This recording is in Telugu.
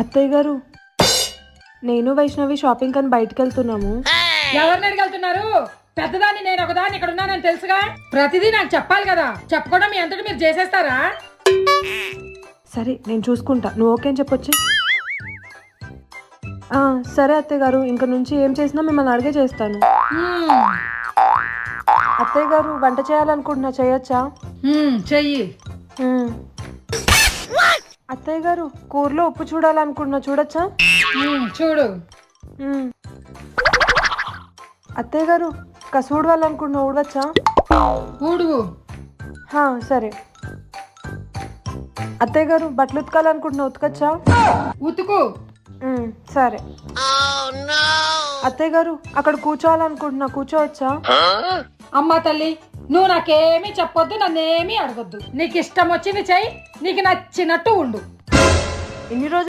అత్తయ్య గారు నేను వైష్ణవి షాపింగ్ అని బయటకు వెళ్తున్నాము ఎవరిని అడిగెళ్తున్నారు? పెద్దదాన్ని నేను ఒకదాన్ని ఇక్కడ ఉన్నానని తెలుసుగా? ప్రతిదీ నాకు చెప్పాలి కదా. చెప్పకుండా మీ అంతటి మీరు చేసేస్తారా? సరే నేను చూసుకుంటా. నువ్వు ఓకే అని చెప్పొచ్చు. సరే అత్తయ్య గారు ఇంక నుంచి ఏం చేసినా మిమ్మల్ని అడిగే చేస్తాను. అత్తయ్య గారు వంట చేయాలనుకుంటున్నా చేయొచ్చా? చెయ్యి. అత్తయ్య గారు కూరలో ఉప్పు చూడాలనుకుంటున్నా చూడొచ్చా? చూడు. మ్మ్. అత్తయ్య గారు కసు ఊడవాలనుకుంటున్నా ఊడవచ్చా? ఊడువు హా, సరే. అత్తయ్య గారు బట్టలు ఉతకాలనుకుంటున్నా ఉతకచ్చా? ఉతుకు. మ్మ్, సరే. అత్తయ్య గారు అక్కడ కూర్చోవాలనుకుంటున్నా కూర్చోవచ్చా? అమ్మా తల్లి నువ్వు నాకేమీ చెప్పొద్దు నన్నేమీ అడగొద్దు. నీకు ఇష్టం వచ్చింది చెయ్యి నీకు నచ్చినట్టు ఉండు. ఎన్ని రోజులు